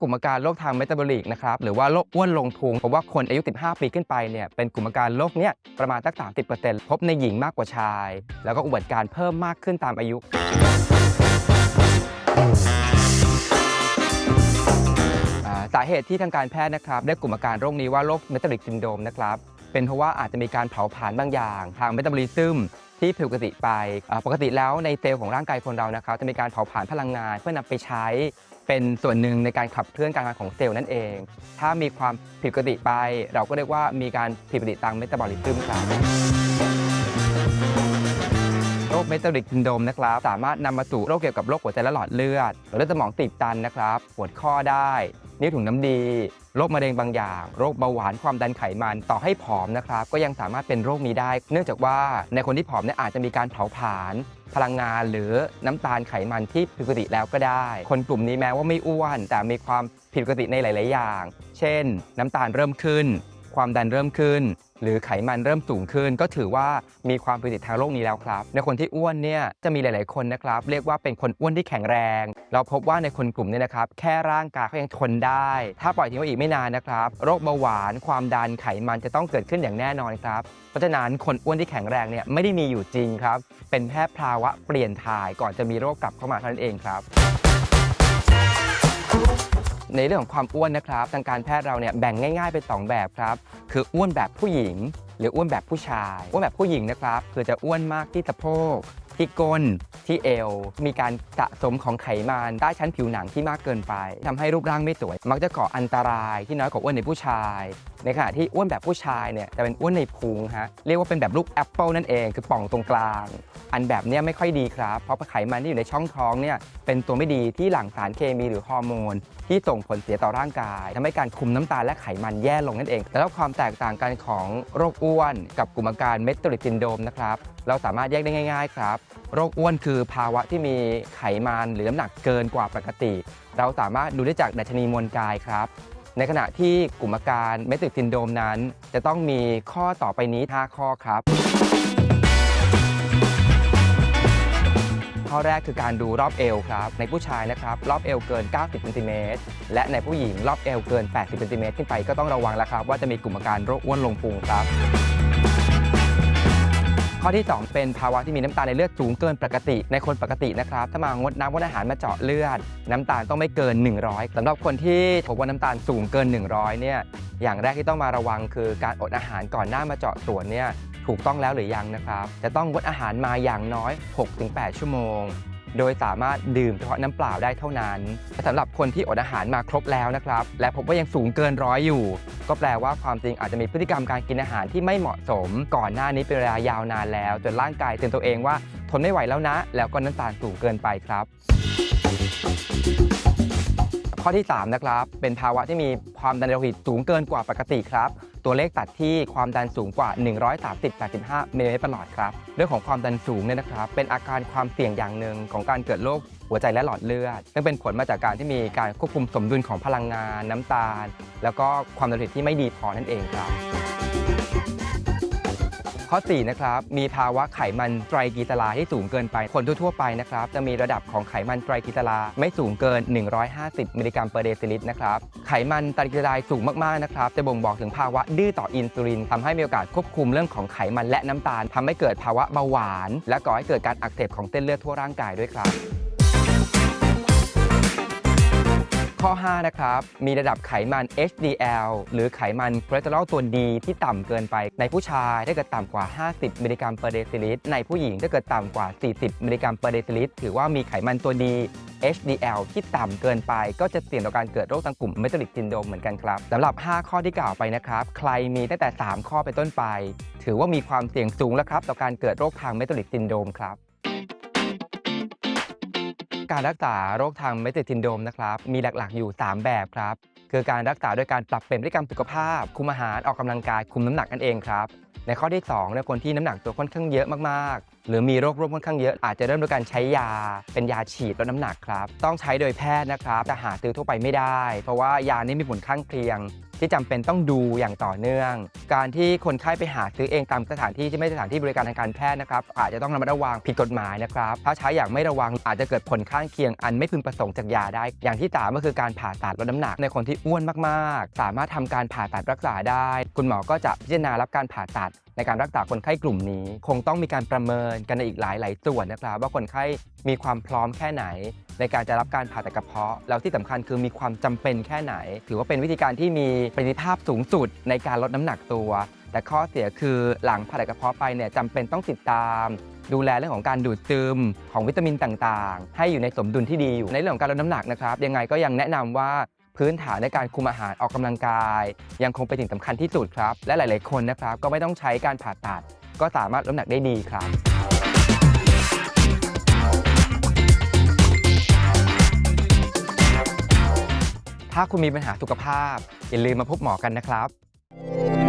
กลุ่มอาการโรคทางเมตาบอลิกนะครับหรือว่าโรคอ้วนลงพุงเพราะว่าคนอายุ 15 ปีขึ้นไปเนี่ยเป็นกลุ่มอาการโรคเนี้ยประมาณตั้ง30%พบในหญิงมากกว่าชาย แล้วก็อุบัติการ์เพิ่มมากขึ้นตามอายุ สาเหตุที่ทางการแพทย์นะครับได้กลุ่มอาการโรคนี้ว่าโรคเมตาบอลิกซินโดมนะครับเป็นเพราะว่าอาจจะมีการเผาผลาญบางอย่าง ทางเมตาบอลิซึมที่ผิดปกติไป ปกติแล้วในเซลล์ของร่างกายคนเรานะครับจะมีการเผาผลาญพลังงานเพื่อนำไปใช้ เป็นส่วนหนึ่งในการขับเคลื่อนการทำงานของเซลล์นั่นเอง ถ้ามีความผิดปกติไป เราก็เรียกว่ามีการผิดปกติทางเมตาบอลิซึมครับโรคเมตาบอลิกซินโดมนะครับ สามารถนำมาสู่โรคเกี่ยวกับโรคหัวใจและหลอดเลือดหรือเลือดสมองตีบตันนะครับปวดข้อได้นิ้วถุงน้ำดี โรคมะเร็งบางอย่าง โรคเบาหวานความดันไขมันต่อให้ผอมนะครับ ก็ยังสามารถเป็นโรคนี้ได้ เนื่องจากว่าในคนที่ผอมเนี่ยอาจจะมีการเผาผลาญ พลังงานหรือน้ำตาลไขมันที่ผิดปกติแล้วก็ได้ คนกลุ่มนี้แม้ว่าไม่อ้วน แต่มีความผิดปกติในหลาย ๆ อย่าง เช่น น้ำตาลเริ่มขึ้น ความดันเริ่มขึ้น หรือไขมันเริ่มสูงขึ้น ก็ถือว่ามีความผิดปกติทางโรคนี้แล้วครับ ในคนที่อ้วนเนี่ยจะมีหลาย ๆ คนนะครับ เรียกว่าเป็นคนอ้วนที่แข็งแรง เราพบว่าในคนกลุ่มนี้นะครับ แค่ร่างกายเขายังทนได้ ถ้าปล่อยทิ้งไว้อีกไม่นานนะครับ โรคเบาหวาน ความดันไขมันจะต้องเกิดขึ้นอย่างแน่นอนครับ เพราะฉะนั้นคนอ้วนที่แข็งแรงเนี่ยไม่ได้มีอยู่จริงครับ เป็นแค่ภาวะเปลี่ยนถ่ายก่อนจะมีโรคกลับเข้ามาเท่านั้นเองครับ ในเรื่องของความอ้วนนะครับ ทางการแพทย์เราเนี่ยแบ่งง่ายๆเป็นสองแบบครับ คืออ้วนแบบผู้หญิง หรืออ้วนแบบผู้ชาย อ้วนแบบผู้หญิงนะครับคือจะอ้วนมากที่สะโพกที่ก้นที่เอว มีการสะสมของไขมันใต้ชั้นผิวหนังที่มากเกินไปทำให้รูปร่างไม่สวย มักจะก่ออันตรายที่น้อยกว่าอ้วนในผู้ชาย ในขณะที่อ้วนแบบผู้ชายเนี่ยจะเป็นอ้วนในพุงฮะเรียกว่าเป็นแบบลูกแอปเปิลนั่นเองคือป่องตรงกลาง อันแบบเนี้ยไม่ค่อยดีครับ เพราะไขมันที่อยู่ในช่องท้องเนี่ยเป็นตัวไม่ดีที่หลั่งสารเคมีหรือฮอร์โมน ที่ส่งผลเสียต่อร่างกายทำให้การคุมน้ำตาลและไขมันแย่ลงนั่นเอง แล้วความแตกต่างกันของโรคอ้วน กับกลุ่มอาการเมตาบอลิซินโดมนะครับเราสามารถแยกได้ง่าย ๆ ครับ โรคอ้วนคือภาวะที่มีไขมันหรือน้ำหนักเกินกว่าปกติ เราสามารถดูได้จากดัชนีมวลกายครับ ในขณะที่กลุ่มอาการเมตริกซินโดมนั้น จะต้องมีข้อต่อไปนี้ 5 ข้อครับ ข้อแรกคือการดูรอบเอวครับ ในผู้ชายนะครับ รอบเอวเกิน 90ซนติเมตรและในผู้หญิงรอบเอวเกิน 80ซนติเมตรขึ้นไปก็ต้องระวังแล้วครับ ว่าจะมีกลุ่มอาการโรคอ้วนลงพุงครับ ข้อที่ 2 เป็นภาวะที่มีน้ำตาลในเลือดสูงเกินปกติ ในคนปกตินะครับ ถ้ามางดน้ำงดอาหารมาเจาะเลือด น้ำตาลต้องไม่เกิน 100สำหรับคนที่พบว่าน้ำตาลสูงเกิน 100 เนี่ย อย่างแรกที่ต้องมาระวังคือการอดอาหารก่อนหน้ามาเจาะตรวจเนี่ยถูกต้องแล้วหรือยังนะครับ จะต้องงดอาหารมาอย่างน้อย 6-8 ชั่วโมง โดยสามารถดื่มเฉพาะน้ำเปล่าได้เท่านั้นสำหรับคนที่อดอาหารมาครบแล้วนะครับ และพบว่ายังสูงเกินร้อยอยู่ ก็แปลว่าความจริงอาจจะมีพฤติกรรมการกินอาหารที่ไม่เหมาะสม ก่อนหน้านี้เป็นเวลายาวนานแล้วจนร่างกายเตือนตัวเองว่าทนไม่ไหวแล้วนะ แล้วก็น้ำตาลสูงเกินไปครับ ข้อที่ 3 นะครับ เป็นภาวะที่มีความดันโลหิตสูงเกินกว่าปกติครับ ตัวเลขตัดที่ความดันสูงกว่า 130-85มิลลิเมตรประหลอดครับ เรื่องของความดันสูงเนี่ยนะครับ เป็นอาการความเสี่ยงอย่างหนึ่งของการเกิดโรคหัวใจและหลอดเลือดซึ่งเป็นผลมาจากการที่มีการควบคุมสมดุลของพลังงาน น้ำตาล แล้วก็ความดันโลหิตที่ไม่ดีพอนั่นเองครับ ข้อ 4 นะครับ มีภาวะไขมันไตรกลีเซอไรด์ที่สูงเกินไป คนทั่วๆไปนะครับ จะมีระดับของไขมันไตรกีตลาไรด์ไม่สูงเกิน 150 มิลลิกรัมเปอร์เดซิลิตรนะครับ ไขมันไตรกีตลาสูงมากๆนะครับ จะบ่งบอกถึงภาวะดื้อต่ออินซูลินทำให้มีโอกาสควบคุมเรื่องของไขมันและน้ำตาลทำให้เกิดภาวะเบาหวาน และก่อให้เกิดการอักเสบของเส้นเลือดทั่วร่างกายด้วยครับ ข้อ 5 นะครับ มีระดับไขมัน HDL หรือไขมันคอเลสเตอรอลตัวดีที่ต่ำเกินไป ในผู้ชายถ้าเกิดต่ำกว่า 50 มิลลิกรัมเปอร์เดซิลิตร ในผู้หญิงถ้าเกิดต่ำกว่า 40 มิลลิกรัมเปอร์เดซิลิตร ถือว่ามีไขมันตัวดี HDL ที่ต่ำเกินไป ก็จะเสี่ยงต่อการเกิดโรคทางกลุ่มเมตาบอลิกซินโดรมเหมือนกันครับสำหรับ 5 ข้อที่กล่าวไปนะครับ ใครมีตั้งแต่ 3 ข้อเป็นต้นไป ถือว่ามีความเสี่ยงสูงแล้วครับต่อการเกิดโรคทางเมตาบอลิกซินโดรมครับ การรักษาโรคทางเมตาบอลินโดมนะครับ มีหลักๆอยู่ 3 แบบครับ คือการรักษาโดยการปรับเปลี่ยนพฤติกรรมสุขภาพ คุมอาหารออกกำลังกายคุมน้ำหนักนั่นเองครับ ในข้อที่2เนี่ยคนที่น้ำหนักตัวค่อนข้างเยอะมากๆ หรือมีโรคร่วมค่อนข้างเยอะอาจจะเริ่มด้วยการใช้ยา เป็นยาฉีดลดน้ำหนักครับ ต้องใช้โดยแพทย์นะครับจะหาซื้อทั่วไปไม่ได้ เพราะว่ายานี้มีผลข้างเคียง ที่จำเป็นต้องดูอย่างต่อเนื่อง การที่คนไข้ไปหาซื้อเองตามสถานที่ที่ไม่ใช่สถานที่บริการทางการแพทย์นะครับอาจจะต้องระมัดระวังผิดกฎหมายนะครับถ้าใช้อย่างไม่ระวังอาจจะเกิดผลข้างเคียงอันไม่พึงประสงค์จากยาได้ อย่างที่สามก็คือการผ่าตัดลดน้ำหนักในคนที่อ้วนมากๆ สามารถทำการผ่าตัดรักษาได้ คุณหมอก็จะพิจารณารับการผ่าตัดในการรักษาคนไข้กลุ่มนี้ คงต้องมีการประเมินกันในอีกหลายหลายส่วนนะครับ ว่าคนไข้มีความพร้อมแค่ไหน ในการจะรับการผ่าตัดกระเพาะ แล้วที่สำคัญคือมีความจำเป็นแค่ไหน ถือว่าเป็นวิธีการที่มีประสิทธิภาพสูงสุดในการลดน้ำหนักตัว แต่ข้อเสียคือหลังผ่าตัดกระเพาะไปเนี่ยจำเป็นต้องติดตาม ดูแลเรื่องของการดูดซึมของวิตามินต่างๆ ให้อยู่ในสมดุลที่ดีอยู่ในเรื่องของการลดน้ำหนักนะครับยังไงก็ยังแนะนำว่า พื้นฐานในการคุมอาหารออกกำลังกาย ยังคงเป็นสิ่งสำคัญที่สุดครับ และหลาย ๆ คนนะครับ ก็ไม่ต้องใช้การผ่าตัด ก็สามารถลดน้ำหนักได้ดีครับถ้าคุณมีปัญหาสุขภาพ อย่าลืมมาพบหมอกันนะครับ